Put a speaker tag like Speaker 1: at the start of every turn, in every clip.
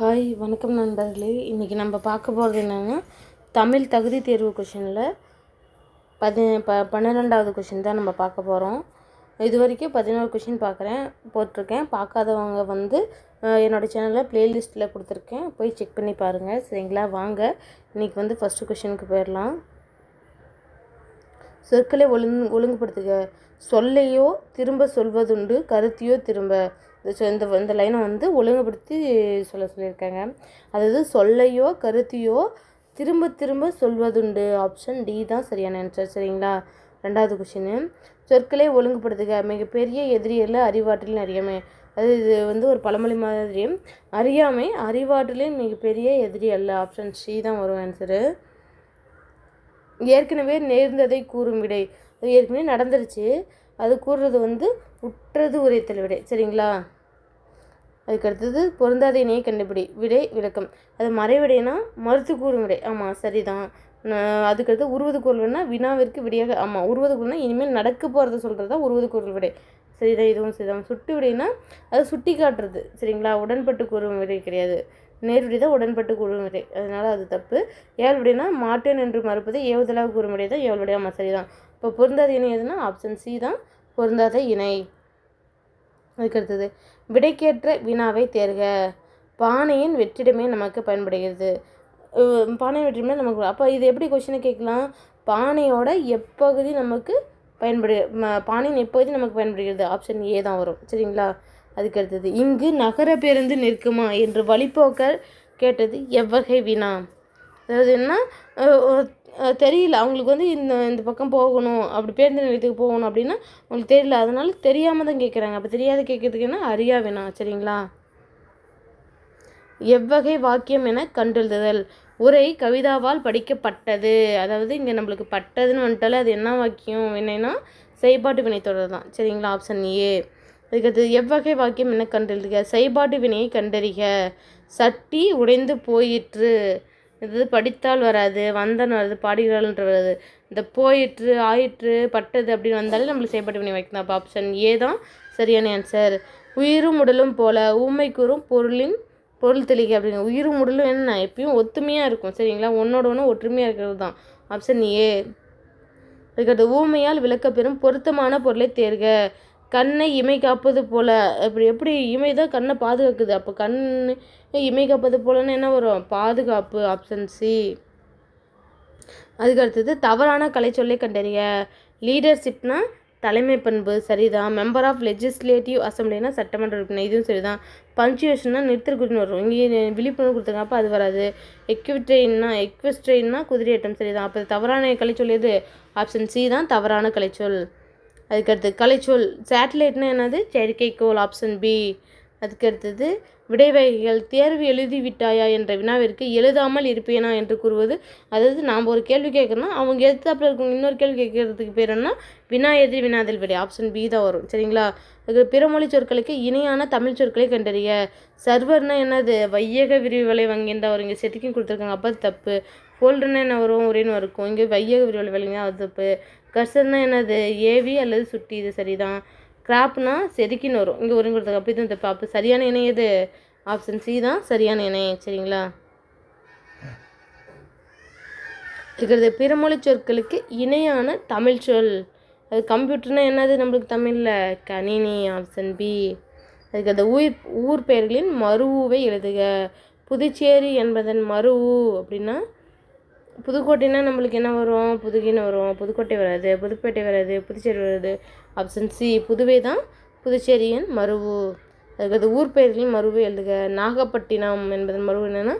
Speaker 1: Hi வணக்கம் நண்பர்களே. இன்றைக்கி நம்ம பார்க்க போகிறது என்னென்னா தமிழ் தகுதி தேர்வு கொஷினில் பதி ப பன்னிரெண்டாவது கொஷின் தான் நம்ம பார்க்க போகிறோம் இது வரைக்கும் பதினோரு கொஷின் பார்க்குறேன் போட்டிருக்கேன். பார்க்காதவங்க வந்து என்னோடய என்னோட சேனலில் ப்ளேலிஸ்ட்டில் கொடுத்துருக்கேன். போய் செக் பண்ணி பாருங்கள் சரிங்களா? வாங்க இன்றைக்கி வந்து ஃபஸ்ட்டு கொஷினுக்கு போயிடலாம். சொற்களை ஒழுங்கு ஒழுங்குபடுத்துக. சொல்லையோ திரும்ப சொல்வதுண்டு கருத்தையோ திரும்ப. இந்த சொ- இந்த இந்த லைனை வந்து ஒழுங்குபடுத்தி சொல்ல சொல்லியிருக்காங்க. அதாவது சொல்லையோ கருத்தையோ திரும்ப திரும்ப சொல்வதுண்டு. ஆப்ஷன் டி தான் சரியான ஆன்சர் சரிங்களா? ரெண்டாவது கொஷின் சொற்களை ஒழுங்குபடுத்துக. மிகப்பெரிய எதிரியில் அறிவாற்றலின் அறியாமை. அது இது வந்து ஒரு பழமொழி மாதிரி. அறியாமை அறிவாற்றலின் மிகப்பெரிய எதிரி அல்ல. ஆப்ஷன் சி தான் வரும் ஆன்சரு ஏற்கனவே நேர்ந்ததை கூறும் விடை. அது ஏற்கனவே நடந்துருச்சு. அது கூறுறது வந்து உற்றது உரைத்தல் விடை. சரிங்களா? அதுக்கடுத்தது பொருந்தாத இணையை கண்டுபிடி. விடை விளக்கம். அது மறைவிடைனா மறுத்து கூறும் விடை. ஆமாம் சரிதான். அதுக்கடுத்து உருவது குரல்னா வினாவிற்கு விடையாக ஆமாம் உருவது குரல்னா இனிமேல் நடக்க போகிறத சொல்கிறது தான் உருவது குரல் விடை. சரிதான் இதுவும் சரிதான். சுட்டு விடைனா அது சுட்டி காட்டுறது சரிங்களா? உடன்பட்டு கூறும் விடை கிடையாது. நேருடி தான் உடன்பட்டு கூறும் விடை. அதனால் அது தப்பு. ஏழு மாட்டேன் என்று மறுப்பது ஏவுதலாக கூறும் விடை தான் ஏழு ஆமாம் சரிதான். இப்போ பொருந்தாத இணை எதுனா ஆப்ஷன் சி தான். பொருந்தாத இணை. அதுக்கு அடுத்தது விடைக்கேற்ற வினாவை தேர்க. பானையின் வெற்றிடமே நமக்கு பயன்படுகிறது. பானை வெற்றிடமே நமக்கு அப்போ இது எப்படி கொஷினை கேட்கலாம்? பானையோட எப்பகுதி நமக்கு பயன்படு பானையின் எப்பகுதி நமக்கு பயன்படுகிறது? ஆப்ஷன் ஏ தான் வரும். சரிங்களா? அதுக்கு அடுத்தது இங்கு நகர பேருந்து நிற்குமா? என்று வழிபோக்கர் கேட்டது எவ்வகை வினா அதாவது என்ன? தெரியல. அவங்களுக்கு வந்து இந்த இந்த பக்கம் போகணும் அப்படி பேருந்து நிலையத்துக்கு போகணும் அப்படின்னா அவங்களுக்கு தெரியல. அதனால தெரியாமல் தான் கேட்குறாங்க அப்போ தெரியாத கேட்கறதுக்கு என்ன? அறியா வேணாம் சரிங்களா? எவ்வகை வாக்கியம் என கண்டெழுதுதல். உரை கவிதாவால் படிக்கப்பட்டது. அதாவது இங்கே நம்மளுக்கு பட்டதுன்னு வந்துட்டாலே அது என்ன வாக்கியம்? என்னன்னா செய்பாட்டு வினை தொடர் தான். சரிங்களா? ஆப்ஷன் ஏ அதுக்கடுத்து எவ்வகை வாக்கியம் என்ன கண்டெழுதுக. செய்பாட்டு வினையை கண்டறிக. சட்டி உடைந்து போயிற்று. இது படித்தால் வராது வந்தன் வருது பாடுகிறாள்ன்ற வருது. இந்த போயிற்று ஆயிற்று பட்டது அப்படின்னு வந்தாலே நம்மளுக்கு செய்யப்பட்ட வினை வைக்கணும். அப்போ ஆப்ஷன் ஏ தான் சரியான ஆன்சர் உயிரும் உடலும் போல ஊமை கூறும் பொருளின் பொருள் தெளிக்க அப்படிங்க உயிரும் உடலும் என்ன? எப்பயும் ஒத்துமையாக இருக்கும் சரிங்களா? ஒன்னோட ஒன்று ஒற்றுமையாக இருக்கிறது தான். ஆப்ஷன் ஏ அதுக்கடுத்து ஊமையால் விளக்கப்பெறும் பொருத்தமான பொருளை தேர்க. கண்ணை இமை காப்பது போல. இப்படி எப்படி இமை தான் கண்ணை பாதுகாக்குது. அப்போ கண் இமை காப்பது போலன்னு என்ன வரும்? பாதுகாப்பு ஆப்ஷன் சி அதுக்கு அடுத்தது தவறான கலை சொல்லை கண்டறிய. லீடர்ஷிப்னா தலைமை பண்பு சரிதான். மெம்பர் ஆஃப் லெஜிஸ்லேட்டிவ் அசம்பிளினா சட்டமன்ற உறுப்பினர். இதுவும் சரிதான். பஞ்சுவேஷன்னா நிறுத்தற்குறின்னு வரும். இங்கே விழிப்புணர்வு கொடுத்தாங்க அப்போ அது வராது. எக்விட்ரெயின்னா எக்வெஸ்ட்ரெயின்னா குதிரையேட்டம் சரிதான். அப்போ தவறான கலைச்சொல் எது? ஆப்ஷன் சி தான் தவறான கலைச்சொல் அதுக்கடுத்து கலைச்சொல். சேட்டலைட்னா என்னது? செயற்கைக்கோள் ஆப்ஷன் பி அதுக்கடுத்தது விடைவகைகள் தேர்வு எழுதிவிட்டாயா என்ற வினாவிற்கு எழுதாமல் இருப்பேனா என்று கூறுவது. அதாவது நாம் ஒரு கேள்வி கேட்குறோம்னா அவங்க எழுத்தாப்பில் இருக்கவங்க இன்னொரு கேள்வி கேட்கறதுக்கு பேர் என்ன வினா எதிர் வினாதல் விடை. ஆப்ஷன் பி தான் வரும். சரிங்களா? அதுக்கு பிறமொழி சொற்களுக்கு இணையான தமிழ் சொற்களை கண்டறிய. சர்வர்னா என்னது? வையக விரிவுகளை வங்கின்ற ஒரு இங்கே செட்டிக்கும் கொடுத்துருக்காங்க. அப்போ தப்பு. ஃபோல்டர்னா என்ன வரும்? ஒரேன்னு இருக்கும் இங்கே வையக விரிவுகளை வழங்க அது தப்பு. கர்சன்னா என்னது? ஏவி அல்லது சுட்டி? இது சரிதான். கிராப்னா செதுக்கின்னு வரும். இங்கே ஒரு கொடுத்தாங்க தான் இதுவும் தப்பு அப்போ சரியான இணை எது? ஆப்ஷன் சி தான். சரியான இணை சரிங்களா? இருக்கிறது பிறமொழி சொற்களுக்கு இணையான தமிழ் சொல். அது கம்ப்யூட்டர்னா என்னது நம்மளுக்கு தமிழில்? கணினி ஆப்ஷன் பி அதுக்கு அந்த ஊர் ஊர் பெயர்களின் மருவுவை எழுதுக. புதுச்சேரி என்பதன் மருவு அப்படின்னா புதுக்கோட்டைன்னா நம்மளுக்கு என்ன வரும்? புதுகின்னு வரும்? புதுக்கோட்டை வராது புதுப்பேட்டை வராது புதுச்சேரி வராது. ஆப்ஷன் சி புதுவை தான் புதுச்சேரியின் மருவு. அதுக்கு ஊர் பெயர்களின் மருவு எழுதுக. நாகப்பட்டினம் என்பதன் மருவு என்னென்னா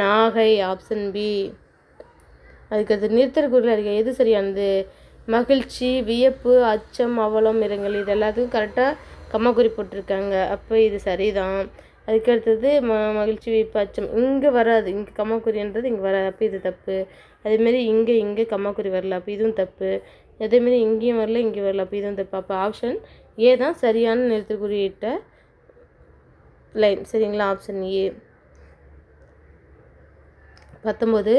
Speaker 1: நாகை ஆப்ஷன் பி அதுக்கடுத்து அது நிறுத்தற்குறியில் இருக்க எது சரியானது? மகிழ்ச்சி வியப்பு அச்சம் அவலம் இரங்கல் இது எல்லாத்துக்கும் கரெக்டாக கம்மக்குறி போட்டிருக்காங்க. அப்போ இது சரிதான். அதுக்கு அடுத்தது ம மகிழ்ச்சி பச்சம் இங்கே வராது. இங்கே கம்மாக்குறின்றது இங்கே வராது. அப்போ இது தப்பு. அதேமாரி இங்கே இங்கே கம்மாக்குறி வரல. அப்போ இதுவும் தப்பு. அதேமாரி இங்கேயும் வரல இங்கேயும் வரல. அப்போ இதுவும் தப்பு. அப்போ ஆப்ஷன் ஏ தான் சரியான நிறுத்தற்குறியிட்ட லைன் சரிங்களா? ஆப்ஷன் ஏ பத்தொம்போது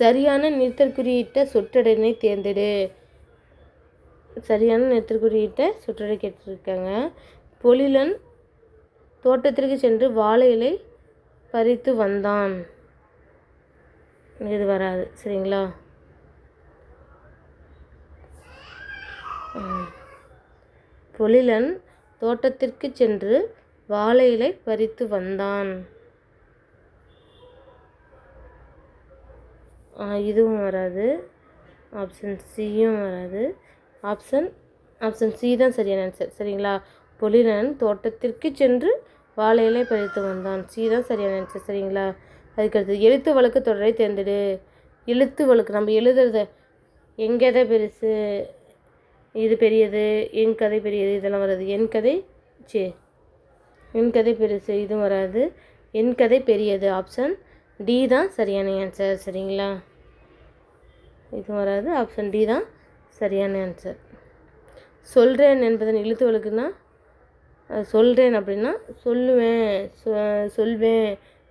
Speaker 1: சரியான நிறுத்தற்குறியிட்ட சொற்றொடரினை தேர்ந்தெடு. சரியான நிறுத்தற்குறியிட்ட சொற்றொடர் கேட்டிருக்காங்க. பொலிலன் தோட்டத்திற்கு சென்று வாழை இலை பறித்து வந்தான். இது வராது சரிங்களா? பொழிலன் தோட்டத்திற்கு சென்று வாழை இலை பறித்து வந்தான். இதுவும் வராது. ஆப்ஷன் சியும் வராது. ஆப்ஷன் ஆப்ஷன் சி தான் சரியான ஆன்சர் சரிங்களா? பொழிலன் தோட்டத்திற்கு சென்று வாழையிலே இலை பறித்து வந்தான். சி தான் சரியான ஆன்சர் சரிங்களா அதுக்கடுத்து எழுத்து வழக்கு தொடரை தேர்ந்தெடு. எழுத்து வழக்கு நம்ம எழுதுறத எங்கே தான் பெருசு இது பெரியது என் கதை பெரியது இதெல்லாம் வராது. என் கதை சே என் கதை பெருசு இதுவும் வராது. என் கதை பெரியது ஆப்ஷன் டி தான் சரியான ஆன்சர் சரிங்களா? இதுவும் வராது ஆப்ஷன் டி தான் சரியான ஆன்சர் சொல்கிறேன் என்பதன் எழுத்து வழக்குன்னா சொல்கிறேன் அப்படின்னா சொல்லுவேன் சொ- சொல்வேன்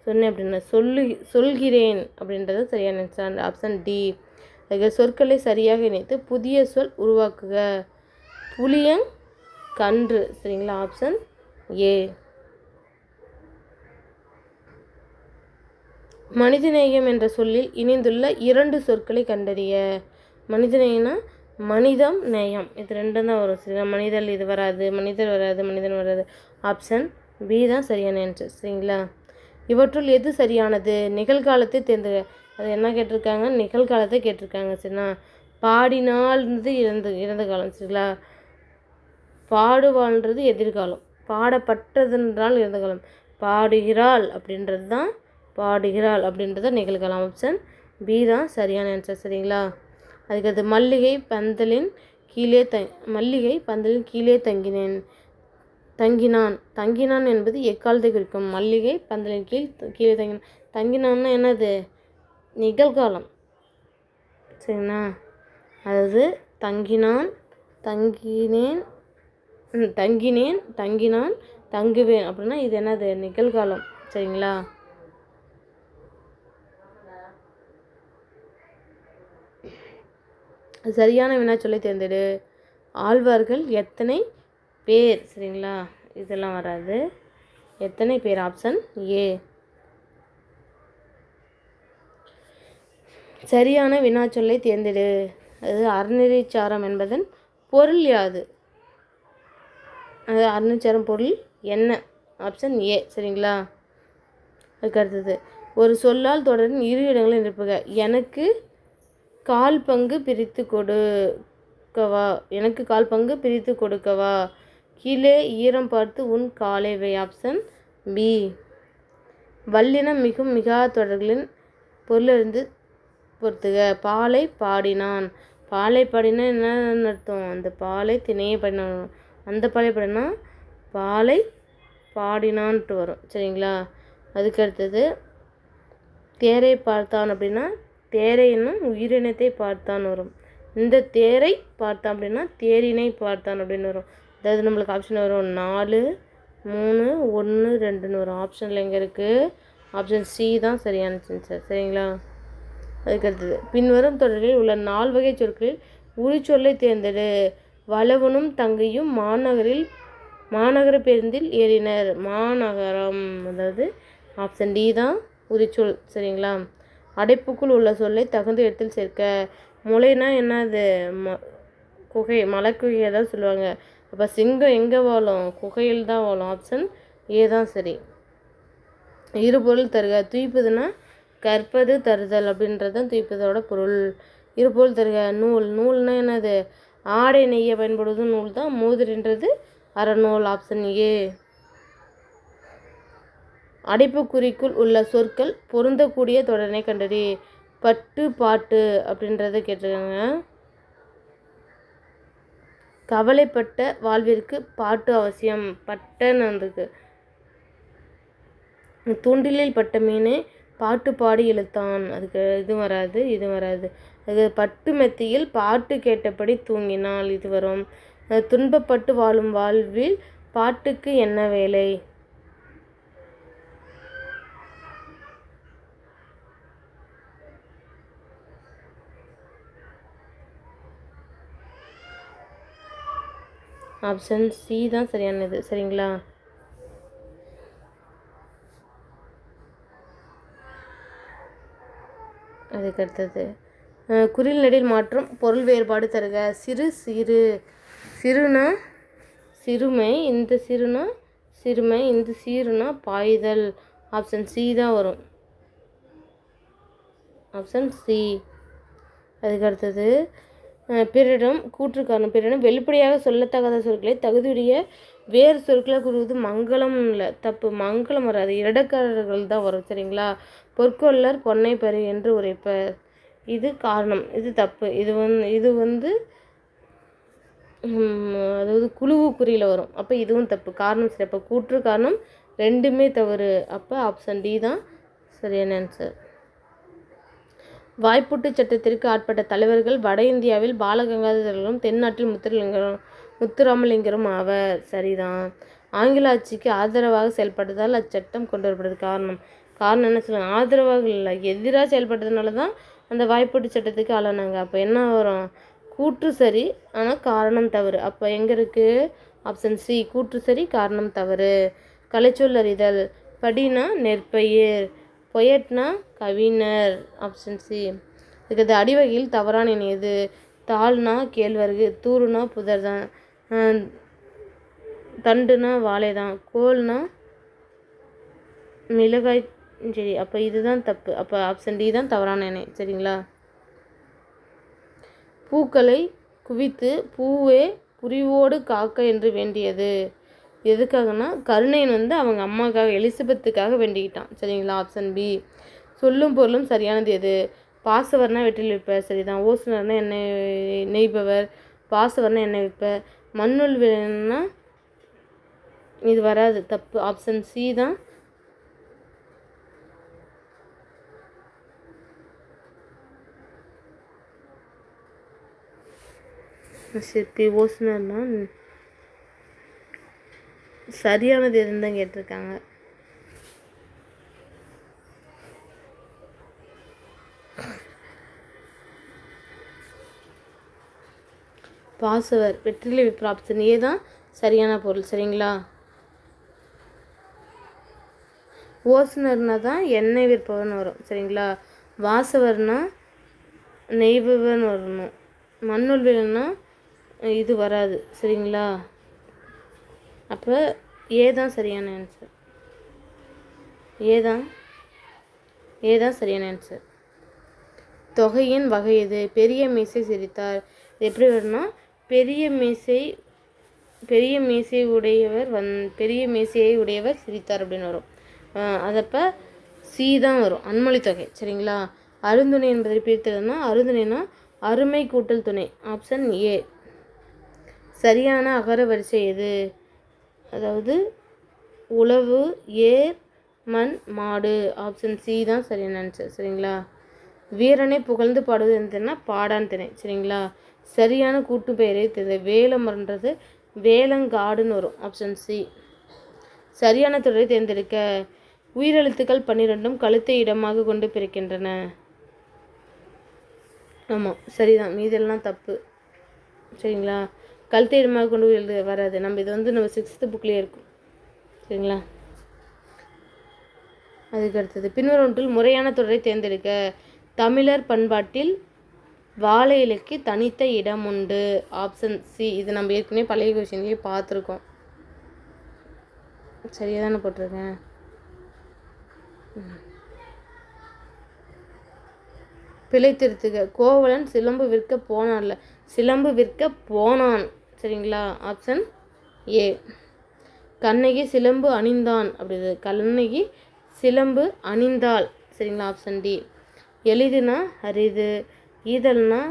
Speaker 1: சொன்னேன் அப்படின்னா சொல்லு சொல்கிறேன் அப்படின்றது சரியான ஆன்சர் ஆப்ஷன் டி அதுக்கு சொற்களை சரியாக இணைத்து புதிய சொல் உருவாக்குக. புளியங் கன்று சரிங்களா? ஆப்ஷன் ஏ மனிதநேயம் என்ற சொல்லில் இணைந்துள்ள இரண்டு சொற்களை கண்டறிய. மனிதநேயம்னா மனிதம் நேயம். இது ரெண்டும் தான் வரும். சரிங்களா? மனிதல் இது வராது மனிதர் வராது மனிதன் வராது. ஆப்ஷன் பி தான் சரியான ஆன்சர் சரிங்களா? இவற்றுள் எது சரியானது? நிகழ்காலத்தை தேர்ந்து அது என்ன கேட்டிருக்காங்க? நிகழ்காலத்தை கேட்டிருக்காங்க. சரிங்களா? பாடினால்ன்றது இறந்து இறந்த காலம். சரிங்களா? பாடுவாள்ன்றது எதிர்காலம். பாடப்பட்டதுன்றால் இறந்த காலம். பாடுகிறாள் அப்படின்றது தான் பாடுகிறாள் அப்படின்றத நிகழ்காலம். ஆப்ஷன் பி தான் சரியான ஆன்சர் சரிங்களா? அதுக்கடுத்து மல்லிகை பந்தலின் கீழே த மல்லிகை பந்தலின் கீழே தங்கினேன் தங்கினான். தங்கினான் என்பது எக்காலத்தை குறிக்கும்? மல்லிகை பந்தலின் கீழ் கீழே தங்கினான் தங்கினான்னா என்னது? நிகழ்காலம். சரிங்களா? அதாவது தங்கினான் தங்கினேன் தங்கினேன் தங்கினான் தங்குவேன் அப்படின்னா இது என்னது? நிகழ்காலம். சரிங்களா? சரியான வினாச்சொல்லை தேர்ந்தெடு. ஆழ்வார்கள் எத்தனை பேர்? சரிங்களா? இதெல்லாம் வராது. எத்தனை பேர்? ஆப்ஷன் ஏ சரியான வினாச்சொல்லை தேர்ந்தெடு. அது அறநெறிச்சாரம் என்பதன் பொருள் யாது? அது அறநெறிச்சாரம் பொருள் என்ன? ஆப்ஷன் ஏ சரிங்களா? அதுக்கு அடுத்தது. ஒரு சொல்லால் தொடரின் இரு இடங்களை நிரப்புக. எனக்கு கால் பங்கு பிரித்து கொடுக்கவா? எனக்கு கால் பங்கு பிரித்து கொடுக்கவா? கீழே ஈரம் பார்த்து உன் காலை வை ஆப்ஷன் பி வல்லினம் மிகும் மிகா தொடர்களின் பொருளிலிருந்து பொறுத்துக பாலை பாடினான். பாலை பாடினா என்ன அர்த்தம்? அந்த பாலை திணையை பாடினான். அந்த பாலை பாடினா பாலை பாடினான்ட்டு வரும். சரிங்களா? அதுக்கு அடுத்தது தேரை பார்த்தான் அப்படின்னா தேரைன்னா உயிரினத்தை பார்த்தான் வரும். இந்த தேரை பார்த்தான் அப்படின்னா தேரினை பார்த்தான் அப்படின்னு வரும். அதாவது நம்மளுக்கு ஆப்ஷன் வரும் நாலு மூணு ஒன்று ரெண்டுன்னு வரும். ஆப்ஷனில் எங்கே இருக்குது ஆப்ஷன் சி தான் சரியான சார் சரிங்களா? அதுக்கு அடுத்தது பின்வரும் தொடரில் உள்ள நால் வகை சொற்களில் உரிச்சொல்லை தேர்ந்தெடு. வளவனும் தங்கையும் மாநகரில் மாநகர பேருந்தில் ஏறினர். மாநகரம் அதாவது ஆப்ஷன் டி தான் உரிச்சொல். சரிங்களா? அடைப்புக்குள் உள்ள சொல்லை தகுந்த இடத்தில் சேர்க்க. முளைனா என்னது ம குகை மலைக்குகையை தான் சொல்லுவாங்க. அப்போ சிங்கம் எங்கே வாழும்? குகையில் தான் வாழும். ஆப்ஷன் ஏ தான் சரி. இருபொருள் தருக. துய்ப்பதுன்னா கற்பது தருதல் அப்படின்றது தான் துய்ப்பதோட பொருள். இருபொருள் தருக. நூல். நூல்னா என்னது? ஆடை நெய்ய பயன்படுவதும் நூல் தான். மோதிரன்றது அறநூல். ஆப்ஷன் ஏ அடைப்புக்குறிக்குள் உள்ள சொற்கள் பொருந்தக்கூடிய தொடரினை கண்டறி. பட்டு பாட்டு அப்படின்றத கேட்டிருக்காங்க. கவலைப்பட்ட வாழ்விற்கு பாட்டு அவசியம். பட்டன்னு வந்திருக்கு. தூண்டிலில் பட்ட மீன் பாட்டு பாடி இழுத்தான். அதுக்கு இது வராது இது வராது. அது பட்டு மெத்தியில் பாட்டு கேட்டபடி தூங்கினால் இது வரும். துன்பப்பட்டு வாழும் வாழ்வில் பாட்டுக்கு என்ன வேலை? ஆப்ஷன் சி தான் சரியானது சரிங்களா? அதுக்கடுத்தது குறில்நடில் மாற்றம் பொருள் வேறுபாடு தருக. சிறு சிறு சிறுனா சிறுமை இந்த சிறுனா சிறுமை இந்த சீருனா பாய்தல். ஆப்ஷன் சி தான் வரும். ஆப்ஷன் சி அதுக்கடுத்தது பிறரிடம் கூற்று காரணம் பிறரிடம் வெளிப்படையாக சொல்லத்தகாத சொற்களை தகுதியுடைய வேறு சொற்களை கூறுவது மங்களம் இல்லை. தப்பு. மங்களம் வராது. இடக்காரர்கள் தான் வரும் சரிங்களா? பொற்கொள்ளர் பொன்னை பரு என்று உரைப்பர். இது காரணம். இது தப்பு. இது வந்து இது வந்து அதாவது குழுவு குறியில் வரும். அப்போ இதுவும் தப்பு. காரணம் சரி. அப்போ கூற்று காரணம் ரெண்டுமே தவறு. அப்போ ஆப்ஷன் டி தான் சரியான ஆன்சர் வாய்ப்பூட்டு சட்டத்திற்கு ஆட்பட்ட தலைவர்கள் வட இந்தியாவில் பாலகங்காதரர்களும் தென்னாட்டில் முத்துலிங்கரும் முத்துராமலிங்கரும் ஆவர். சரிதான். ஆங்கில ஆட்சிக்கு ஆதரவாக செயல்பட்டதால் அச்சட்டம் கொண்டு வரப்படுது காரணம். காரணம் என்ன சொல்லுவாங்க ஆதரவாக இல்லை. எதிராக செயல்பட்டதுனால தான் அந்த வாய்ப்பூட்டு சட்டத்துக்கு ஆளானாங்க. அப்போ என்ன வரும்? கூற்று சரி ஆனால் காரணம் தவறு. அப்போ எங்கே இருக்குது ஆப்ஷன் சி கூற்று சரி காரணம் தவறு. கலைச்சொல் அறிதல். படினா நெற்பயிர். பொயட்னா கவிஞர் ஆப்ஷன் சி இதுக்கு அடிவகையில் தவறான இணை எது தாள்னா கேழ்வரகு தூறுனா புதர் தான் தண்டுனா வாழை தான் கோல்னா மிளகாய் சரி அப்போ இதுதான் தப்பு. அப்போ ஆப்ஷன் டி தான் தவறான இணை சரிங்களா? பூக்களை குவித்து பூவே புரிவோடு காக்க என்று வேண்டியது. எதுக்காகனா கருணையன் வந்து அவங்க அம்மாக்காக எலிசபெத்துக்காக வேண்டிக்கிட்டான். சரிங்களா? ஆப்ஷன் பி சொல்லும் பொருளும் சரியானது எது? பாசவர்னா வெற்றில் வைப்பர் சரிதான். ஓசுனர்னா எண்ணெய் நெய்பவர். பாசவர்னா எண்ணெய் வைப்பர் மண்ணுள் வேணும்னா இது வராது. தப்பு. ஆப்ஷன் சி தான். சிற்பி ஓசுனர்னா சரியானது எதுன்னு தான் கேட்டிருக்காங்க. பாசவர் வெற்றிலை விப்ர ஆப்ஷன் ஏ தான் சரியான பொருள் சரிங்களா? ஓசுனர்னா தான் எண்ணெய் விற்பவன் வரும் சரிங்களா? வாசவர்னா நெய்பவன் வரணும். மண்ணுள் வேணும்னா இது வராது சரிங்களா? அப்போ ஏ தான் சரியான ஆன்சர் ஏ தான் ஏ தான் சரியான ஆன்சர் தொகையின் வகை எது? பெரிய மீசை சிரித்தார். இது எப்படி வரும்னா பெரிய மீசை பெரிய மீசை உடையவர் வந் பெரிய மீசையை உடையவர் சிரித்தார் அப்படின்னு வரும். அதப்போ சி தான் வரும். அன்மொழி தொகை சரிங்களா? அருந்துணை என்பதை பிரித்ததுன்னா அருந்துணைனா அருமை கூட்டல் துணை ஆப்ஷன் ஏ சரியான அகர வரிசை எது? அதாவது உழவு ஏர் மண் மாடு. ஆப்ஷன் சி தான் சரியான ஆன்சர் சரிங்களா? வீரனை புகழ்ந்து பாடுவது என்னதுன்னா பாடான் திணை சரிங்களா? சரியான கூட்டு பெயரே தெரியுது. வேலமரன்றது வேலங்காடுன்னு வரும். ஆப்ஷன் சி சரியான தொடரை தேர்ந்தெடுக்க உயிரெழுத்துக்கள் பன்னிரெண்டும் கழுத்தை இடமாக கொண்டு பிறக்கின்றன. ஆமாம் சரிதான். மீதெல்லாம் தப்பு. சரிங்களா? கழுத்தை இடமாக கொண்டு எழுத வராது. நம்ம இது வந்து நம்ம சிக்ஸ்த்து புக்லேயே இருக்கும். சரிங்களா? அதுக்கு அடுத்தது பின்வரும் முறையான தொடரை தேர்ந்தெடுக்க தமிழர் பண்பாட்டில் வாழை இலைக்கு தனித்த இடம் உண்டு. ஆப்ஷன் சி இது நம்ம ஏற்கனவே பழைய கொஷின்லேயே பார்த்துருக்கோம். சரியாக தானே போட்டிருக்கேன்? ம். பிழை திருத்துக கோவலன் சிலம்பு விற்க போனான்ல சிலம்பு விற்க போனான். சரிங்களா? ஆப்ஷன் ஏ கண்ணகி சிலம்பு அணிந்தான். அப்படிது. கண்ணகி சிலம்பு அணிந்தாள். சரிங்களா? ஆப்ஷன் டி எளிதுனா அரிது. ஈதல்னா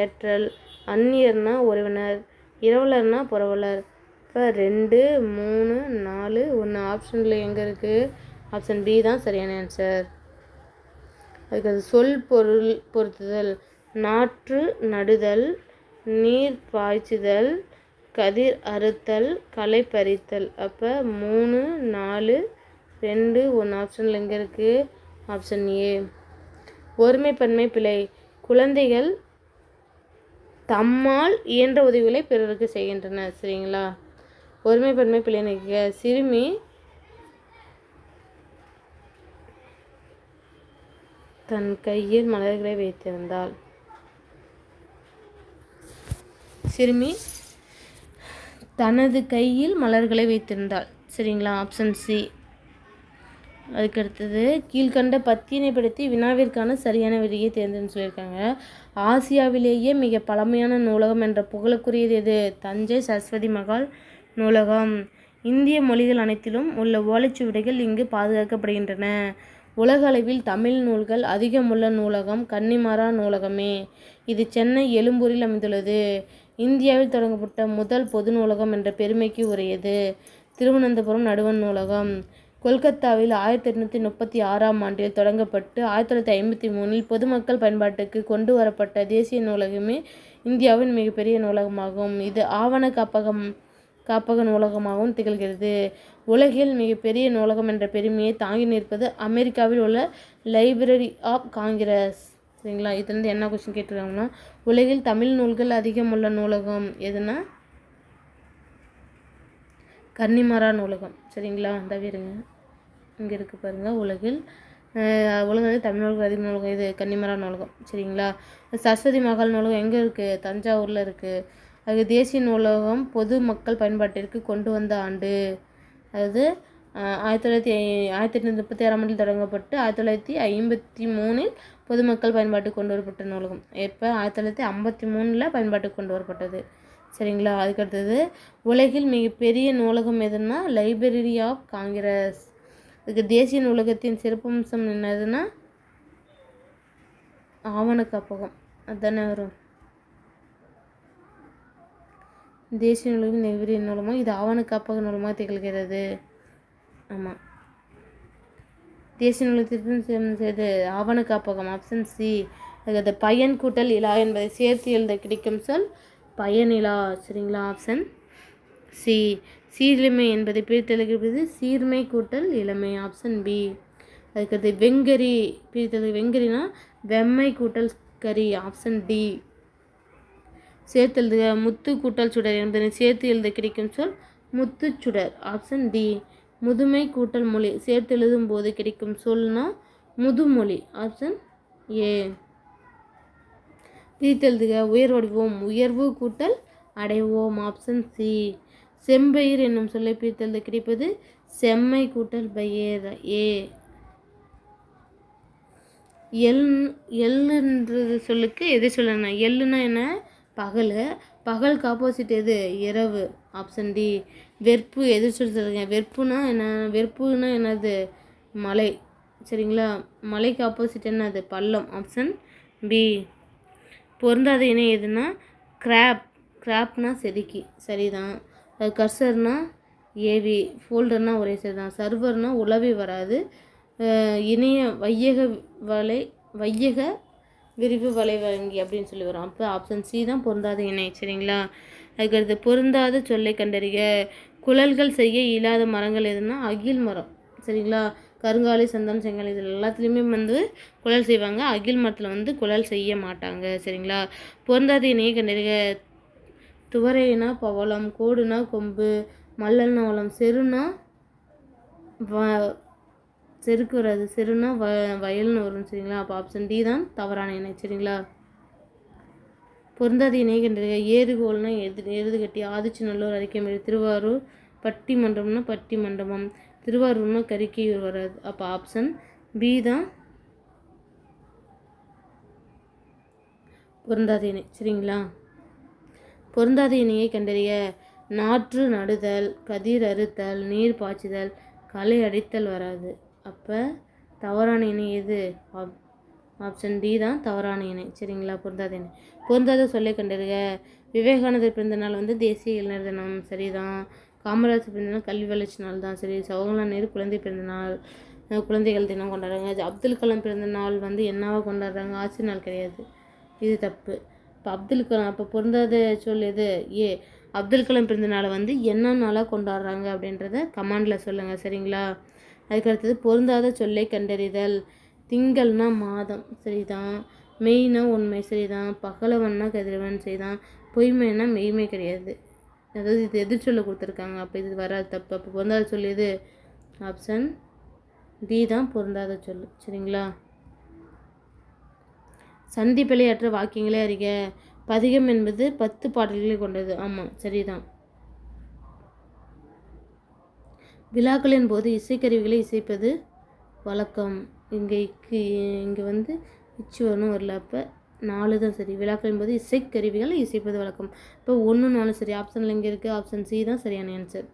Speaker 1: ஏற்றல். அந்நியர்னா உறவினர். இரவலர்னா புறவலர். இப்போ ரெண்டு மூணு நாலு ஒன்று ஆப்ஷனில் எங்கே இருக்குது ஆப்ஷன் பி தான் சரியான ஆன்சர் அதுக்கு அது சொல் பொருள் பொருத்துதல். நாற்று நடுதல். நீர் பாய்ச்சுதல் கதிர் அறுத்தல் களை பறித்தல். அப்போ மூணு நாலு ரெண்டு ஒன்று ஆப்ஷனில் எங்கே இருக்குது ஆப்ஷன் ஏ ஒருமைப்பன்மை பிழை. குழந்தைகள் தம்மால் இயன்ற உதவிகளை பிறருக்கு செய்கின்றன சரிங்களா? ஒருமைப்பன்மை பிள்ளைங்க சிறுமி தன் கையில் மலர்களை வைத்திருந்தாள். சிறுமி தனது கையில் மலர்களை வைத்திருந்தாள். சரிங்களா? ஆப்ஷன் சி அதுக்கடுத்தது கீழ்கண்ட பத்தியனைப்படுத்தி வினாவிற்கான சரியான விடையை தேர்ந்தெடுன்னு சொல்லியிருக்காங்க. ஆசியாவிலேயே மிக பழமையான நூலகம் என்ற புகழுக்குரியது எது? தஞ்சை சரஸ்வதி மகால் நூலகம். இந்திய மொழிகள் அனைத்திலும் உள்ள ஓலைச்சுவடிகள் இங்கு பாதுகாக்கப்படுகின்றன. உலக அளவில் தமிழ் நூல்கள் அதிகமுள்ள நூலகம் கன்னிமாரா நூலகமே. இது சென்னை எழும்பூரில் அமைந்துள்ளது. இந்தியாவில் தொடங்கப்பட்ட முதல் பொது நூலகம் என்ற பெருமைக்கு உரியது. திருவனந்தபுரம் நடுவண் நூலகம். கொல்கத்தாவில் ஆயிரத்தி எட்நூற்றி முப்பத்தி ஆறாம் ஆண்டில் தொடங்கப்பட்டு ஆயிரத்தி தொள்ளாயிரத்தி ஐம்பத்தி மூணில் பொதுமக்கள் பயன்பாட்டுக்கு கொண்டு வரப்பட்ட தேசிய நூலகமே இந்தியாவின் மிகப்பெரிய நூலகமாகும். இது ஆவண காப்பகம் காப்பக நூலகமாகவும் திகழ்கிறது. உலகில் மிகப்பெரிய நூலகம் என்ற பெருமையை தாங்கி நிற்பது அமெரிக்காவில் உள்ள லைப்ரரி ஆஃப் காங்கிரஸ். சரிங்களா? இதுலேருந்து என்ன கொஸ்டின் கேட்டிருக்காங்கன்னா உலகில் தமிழ் நூல்கள் அதிகம் உள்ள நூலகம் எதுனா கன்னிமரா நூலகம். சரிங்களா? தவிருங்க இங்கே இருக்குது பாருங்கள் உலகில் உலகில் தமிழ் நூல்கள் அதிக நூலகம் இது கன்னிமரா நூலகம். சரிங்களா? சரஸ்வதி மகால் நூலகம் எங்கே இருக்குது தஞ்சாவூரில் இருக்குது அது தேசிய நூலகம் பொது மக்கள் பயன்பாட்டிற்கு கொண்டு வந்த ஆண்டு. அதாவது ஆயிரத்தி தொள்ளாயிரத்தி ஆயிரத்தி எட்நூற்றி முப்பத்தி ஆறாம் ஆண்டில் தொடங்கப்பட்டு ஆயிரத்தி தொள்ளாயிரத்தி ஐம்பத்தி மூணில் பொதுமக்கள் பயன்பாட்டுக்கு கொண்டு வரப்பட்ட நூலகம். எப்போ ஆயிரத்தி தொள்ளாயிரத்தி ஐம்பத்தி மூணில் பயன்பாட்டுக்கு கொண்டு வரப்பட்டது சரிங்களா? அதுக்கடுத்தது உலகில் மிகப்பெரிய நூலகம் எதுன்னா லைப்ரரி ஆஃப் காங்கிரஸ் இதுக்கு தேசிய நூலகத்தின் சிறப்பம்சம் என்னதுன்னா ஆவண காப்பகம் அதுதானே வரும். தேசிய நூலகம் நெகிரி நூலமாக இது ஆவண காப்பக நூலமாக திகழ்கிறது? ஆமாம் தேசிய நூலகத்திற்கு செய்து ஆவண காப்பகம் ஆப்ஷன் சி அது பயன் கூட்டல் இலா என்பதை சேர்த்து எழுத கிடைக்கும் சொல் பயனிலா சரிங்களா? ஆப்ஷன் சி சீர்மை என்பதை பிரித்தெழுகிறது சீர்மை கூட்டல் இளமை ஆப்ஷன் பி அதுக்கடுத்து வெங்கரி பிரித்தது வெங்கரினா வெம்மை கூட்டல் கரி ஆப்ஷன் டி சேர்த்து எழுதுக முத்து கூட்டல் சுடர் என்பதை சேர்த்து எழுத கிடைக்கும் சொல் முத்துச்சுடர் ஆப்ஷன் டி முதுமை கூட்டல் மொழி சேர்த்து எழுதும் போது கிடைக்கும் சொல்னா முதுமொழி ஆப்ஷன் ஏ பிரித்தெழுதுக உயர் வடிவோம் உயர்வு கூட்டல் அடைவோம் ஆப்ஷன் சி செம்பயிர் என்னும் சொல்லை பிரித்தெழுத கிடைப்பது செம்மை கூட்டல் பயிர் ஏ எல் எல்லுன்றது சொல்லுக்கு எதை சொல்லணும் எள்ளுனா என்ன? பகல். பகலுக்கு ஆப்போசிட் எது? இரவு ஆப்ஷன் டி வெறுப்பு எது சொல்லுங்க வெறுப்புனா என்ன? வெறுப்புனா என்னது? மலை. சரிங்களா? மலைக்கு ஆப்போசிட் என்னது பள்ளம். ஆப்ஷன் பி பொருந்தாத இணை எதுனா? கிராப் கிராப்னா செதுக்கி. சரிதான். அது கர்சர்னா ஏவி ஃபோல்டர்னால் ஒரே சரி தான் சர்வர்னால் உளவி வராது. இணைய வையக வலை வையக விரிவு வலை வழங்கி அப்படின்னு சொல்லி வரும். அப்போ ஆப்ஷன் சி தான் பொருந்தாத இணை. சரிங்களா? அதுக்கடுத்து பொருந்தாத சொல்லை கண்டறிக. குழல்கள் செய்ய இயலாத மரங்கள் எதுனா அகில் மரம். சரிங்களா? கருங்காலி சந்தனம் செங்கல் இதில் எல்லாத்துலேயுமே வந்து குழல் செய்வாங்க. அகில் மரத்தில் வந்து குழல் செய்ய மாட்டாங்க. சரிங்களா? பொருந்தாத இணையை கண்டறிக. துவரைனா பவளம் கோடுனா கொம்பு மல்லல்னா வளம் செருனா வ செருக்கு வராது. செருனா வ வயல்னு வரும். சரிங்களா? அப்போ ஆப்ஷன் டி தான் தவறான இணை சரிங்களா? பொருந்தாத இணை கண்டறிக. ஏறுகோல்னா எது எருது கட்டி ஆதிச்சநல்லூர் அரிக்கமேடு திருவாரூர் பட்டி மண்டபம்னா பட்டி மண்டபம் திருவாரூர்னா கறிக்கையூர் வராது அப்போ ஆப்ஷன் பி தான் பொருந்தாத இணை. சரிங்களா? பொருந்தாத இணையை கண்டறிய நாற்று நடுதல் கதிர் அறுத்தல் நீர் பாய்ச்சுதல் களை அடித்தல் வராது. அப்போ தவறான இணை எது? ஆப் ஆப்ஷன் டி தான் தவறான இணை. சரிங்களா? பொருந்தாத இணை. பொருந்தாத சொல்லை கண்டறிக. விவேகானந்தர் பிறந்த நாள் வந்து தேசிய இளைஞர் தினம். சரிதான். காமராஜர் பிறந்த நாள் கல்வி வளர்ச்சி நாள் தான் சரி ஜவஹர்லால் நேரு குழந்தை பிறந்த நாள். குழந்தைகள் தினம் கொண்டாடுறாங்க. அப்துல் கலாம் பிறந்த நாள் வந்து என்னவா கொண்டாடுறாங்க? ஆட்சி நாள் கிடையாது. இது தப்பு. இப்போ அப்துல் கலாம் அப்போ பொருந்தாத சொல் எது? ஏ அப்துல் கலாம் பிறந்த நாளை வந்து என்ன நாளாக கொண்டாடுறாங்க அப்படின்றத கமாண்டில் சொல்லுங்கள் சரிங்களா? அதுக்கடுத்தது பொருந்தாத சொல்லை கண்டறிதல். திங்கள்னா மாதம். சரிதான். மெய்னா உண்மை சரிதான் பகலவன்னா கதிரவன் சரிதான் பொய்மைனா மெய்மை கிடையாது. அதாவது இது எதிர் சொல்ல கொடுத்துருக்காங்க. அப்போ இது வராது தப்பு. அப்போ பொருந்தாத சொல் எது? ஆப்ஷன் டி தான் பொருந்தாத சொல். சரிங்களா? சந்தி பிழையற்ற வாக்கியங்களே அறிக. பதிகம் என்பது பத்து பாடல்களை கொண்டது. ஆமாம் சரிதான். விழாக்களின் போது இசைக்கருவிகளை இசைப்பது வழக்கம். இங்கே இங்கே வந்து இச்சுவரும் வரல. அப்போ நாலு தான் சரி. விழாக்களின் போது இசைக்கருவிகளை இசைப்பது வழக்கம். இப்போ ஒன்று நாலு சரி. ஆப்ஷனில் இங்கே இருக்குது ஆப்ஷன் சி தான் சரியான ஆன்சர்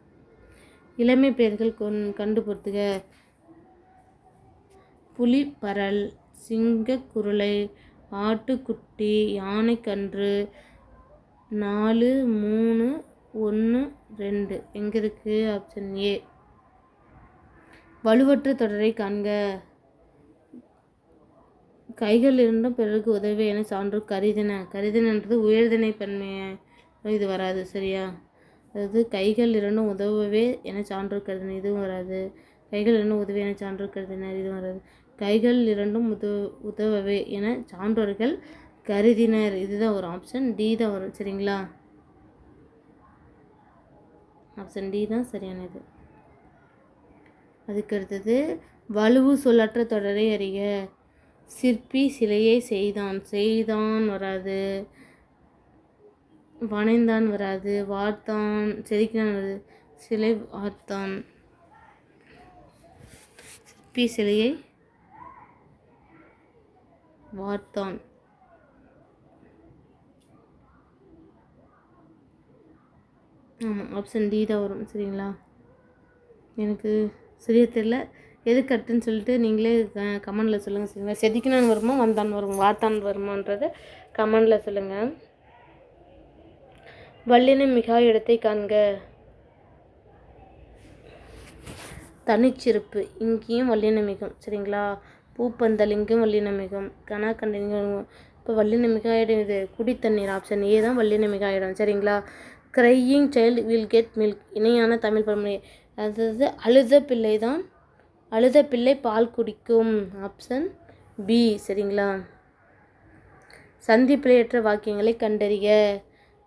Speaker 1: இளமை பெயர்கள் கொன் கண்டு பொறுத்துக புலி பரல் சிங்கக்குருளை ஆட்டுக்குட்டி யானைக்கன்று நாலு மூணு ஒன்று ரெண்டு. எங்கே இருக்குது ஆப்ஷன் ஏ வலுவற்ற தொடரை காண்க. கைகள் இருந்தும் பிறருக்கு உதவி என சான்று கருதின கருதினன்றது உயர்திணை பன்மையை இது வராது சரியா? அதாவது கைகள் இரண்டும் உதவவே என சான்று கருதின இதுவும் வராது. கைகள் இரண்டும் உதவி என சான்று கருதினர் இதுவும் வராது. கைகள் இரண்டும் உதவ உதவவே என சான்றோர்கள் கருதினர். இதுதான் வரும் ஆப்ஷன் டி தான் வரும் சரிங்களா? ஆப்ஷன் டி தான் சரியானது. அதுக்கு அடுத்தது வலுவு சொல்லற்ற தொடரை அறிக. சிற்பி சிலையை செய்தான். செய்தான் வராது. வனைந்தான் வராது. வார்த்தான். செதுக்கினான் வராது. சிலை வார்த்தான். சிற்பி சிலையை வார்த்தான். ஆமாம் ஆப்ஷன் டி தான் வரும் சரிங்களா? எனக்கு சரியா தெரியல. எது கரெக்டுன்னு சொல்லிட்டு நீங்களே கமெண்டில் சொல்லுங்கள் சரிங்களா செதுக்கினான் வருமா வந்தான் வருமா வார்த்தான் வருமான்றது கமெண்டில் சொல்லுங்கள் வல்லின மிகா இடத்தை காண்க. தனிச்சிறப்பு. இங்கேயும் வல்லினமிகம் சரிங்களா? பூப்பந்தல் இங்கேயும் வல்லினமிகம் கனா கண்டிங்கும் இப்போ வல்லினமிகா இடம் இது குடித்தண்ணீர் ஆப்ஷன் ஏ தான் வல்லினமிகா இடம் சரிங்களா? Crying child will get milk இணையான தமிழ் பழமொழி. அதாவது அழுத பிள்ளை தான் அழுத பிள்ளை பால் குடிக்கும். ஆப்ஷன் பி சரிங்களா? சந்திப்பிழையற்ற வாக்கியங்களை கண்டறிய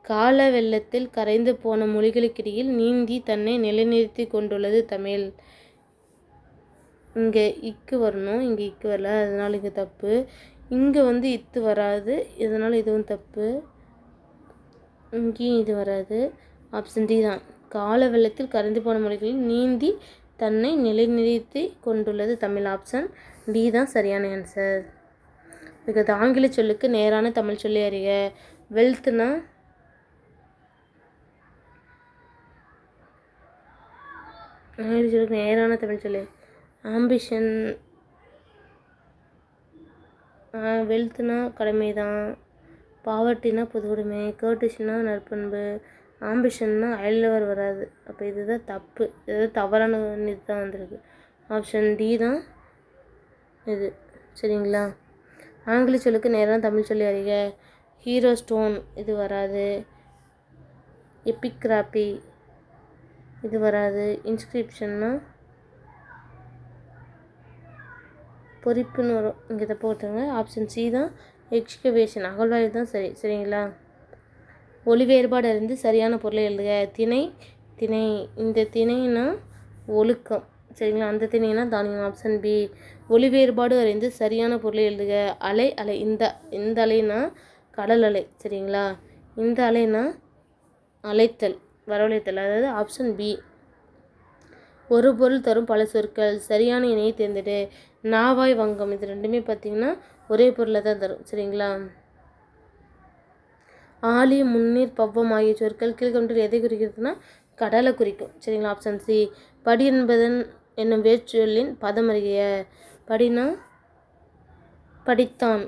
Speaker 1: கால வெள்ளத்தில் கரைந்து போன மொழிகளுக்கிடையில் நீந்தி தன்னை நிலைநிறுத்தி கொண்டுள்ளது தமிழ். இங்கே இக்கு வரணும். இங்கே இக்கு வரல. அதனால் இங்கே தப்பு. இங்கே வந்து இத்து வராது. இதனால் இதுவும் தப்பு. இங்கேயும் இது வராது. ஆப்ஷன் டி தான். கால வெள்ளத்தில் கரைந்து போன மொழிகளில் நீந்தி தன்னை நிலைநிறுத்தி கொண்டுள்ளது தமிழ் ஆப்ஷன் டி தான் சரியான ஆன்சர் இதுக்கு ஆங்கில சொல்லுக்கு நேரான தமிழ் சொல்லி அறிக. வெல்த்னா ஆங்கில சொல்லுக்கு நேரான தமிழ் சொல்லு. ஆம்பிஷன் வெல்த்னா கடமை தான் பாவர்ட்டினா பொது உடைமை கேர்டிஷ்னா நற்பண்பு. ஆம்பிஷன்னா அயலவர் வராது. அப்போ இதுதான் தப்பு. இதுதான் தவறான இது தான் வந்திருக்கு. ஆப்ஷன் டி தான் இது. சரிங்களா? ஆங்கில சொல்லுக்கு நேராக தமிழ் சொல்லி அறிக. ஹீரோ ஸ்டோன் இது வராது. எபிக்ராபி இது வராது. இன்ஸ்கிரிப்ஷன்னா பொறிப்புன்னு வரும். இங்கே தப்பு ஒருத்தவங்க ஆப்ஷன் சி தான் எக்ஸ்கவேஷன் அகழ்வாய்வு தான் சரி. சரிங்களா? ஒளி வேறுபாடு அறிந்து சரியான பொருளை எழுதுக. திணை திணை இந்த திணைனா ஒழுக்கம். சரிங்களா? அந்த திணைனா தானியம் ஆப்ஷன் பி ஒளி வேறுபாடு அறிந்து சரியான பொருளை எழுதுக. அலை அலை இந்த இந்த அலைனா கடல் அலை. சரிங்களா? இந்த அலைனா அலைத்தல் வரவழைத்தல். அதாவது ஆப்ஷன் பி ஒரு பொருள் தரும் பல சொற்கள். சரியான இணையை தேர்ந்தெடு. நாவாய் வங்கம். இது ரெண்டுமே பார்த்தீங்கன்னா ஒரே பொருளை தான் தரும். சரிங்களா? ஆலி முன்னீர் பவ்வம் ஆகிய சொற்கள் கீழ்கொண்டில் எதை குறிக்கிறதுனா? கடலை குறிக்கும். சரிங்களா? ஆப்ஷன் சி படி என்பதன் என்னும் வேர்ச்சொல்லின் பதம் அறிய படினா? படித்தான்.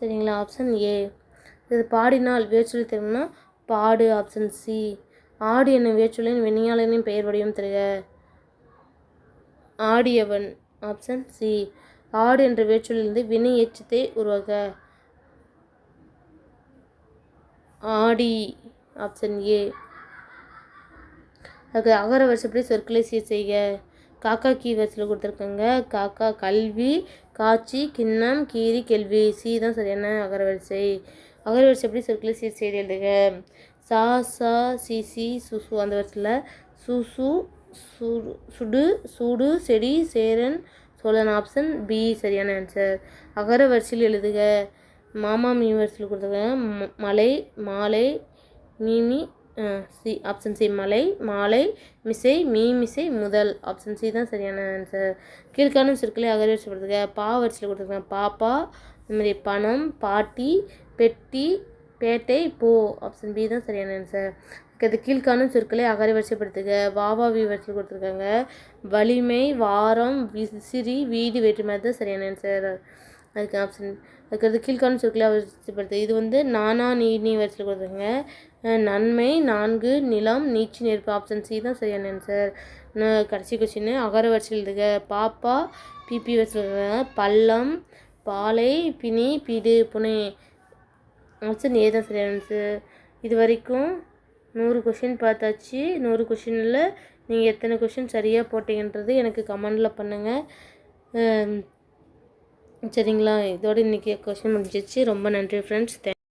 Speaker 1: சரிங்களா? ஆப்ஷன் ஏ இது பாடினால் வேர்ச்சொல்லி தெரியும்னா பாடு. ஆப்ஷன் சி ஆடு என்னும் வேர்ச்சொல்லின் வினையாளனின் பெயர் வடிவம் தருக. ஆடியவன். ஆப்ஷன் சி ஆடு என்ற வேர்ச்சொல்லிலிருந்து வினை எச்சத்தை உருவாக்க. ஆடி ஆப்ஷன் ஏ அதுக்கு அகர வருஷப்படி சொற்களை சீர் செய்க? காக்கா கீ வரிசையில் கொடுத்துருக்காங்க. காக்கா கல்வி காட்சி கிண்ணம் கீரி கேள்வி. சி தான் சரியான அகர வரிசை. அகர வரிசைப்படி சொற்களை சீர் செய்து எழுதுக? சா சா சி சி சுசு அந்த வரிசையில் சுசு சுடு சுடு செடி சேரன் சோழன். ஆப்ஷன் பி சரியான ஆன்சர் அகர வரிசையில் எழுதுக. மாமா மீ வரிசையில் கொடுத்துருக்காங்க. ம- மலை மாலை மீமி சி ஆப்ஷன் சி மலை மாலை மிசை மீ மிசை முதல். ஆப்ஷன் சி தான் சரியான ஆன்சர் கீழ்காணும் சொற்களை அகரவரிசை வரிசை பா வரிசையில் கொடுத்துருக்காங்க. பாப்பா இந்த மாதிரி பணம் பாட்டி பெட்டி பேட்டை போ. ஆப்ஷன் பி தான் சரியான ஆன்சர் அது கீழ்காணும் சொற்களை அகரை வரிசைப்படுத்துக. வாவா வி வரிசையில் கொடுத்துருக்காங்க. வலிமை வாரம் விசிறி வீடு வேற்றுமை தான் சரியான ஆன்சர் அதுக்கு ஆப்ஷன் அதுக்கடுத்து கீழ்காணும் சொற்களை வரிசைப்படுத்து இது வந்து நானா நீ நீ வரிசையில் கொடுத்துருங்க நன்மை நான்கு நிலம் நீச்சி நெருப்பு ஆப்ஷன் சி தான் சரியான ஆன்சர் கடைசி கொஸ்டின் அகர வரிசையில் எழுதுக. பாப்பா பிபி வரிசையில் பள்ளம் பாலை பிணி பிடு புனை. ஆப்ஷன் ஏ தான் சரியான ஆன்சர் இது வரைக்கும் நூறு கொஷின் பார்த்தாச்சு. நூறு கொஷினில் நீங்கள் எத்தனை கொஷின் சரியாக போட்டீங்கன்றது எனக்கு கமெண்டில் பண்ணுங்கள் சரிங்களா? இதோட இன்றைக்கி கொஷின் முடிஞ்சிச்சு ரொம்ப நன்றி ஃப்ரெண்ட்ஸ்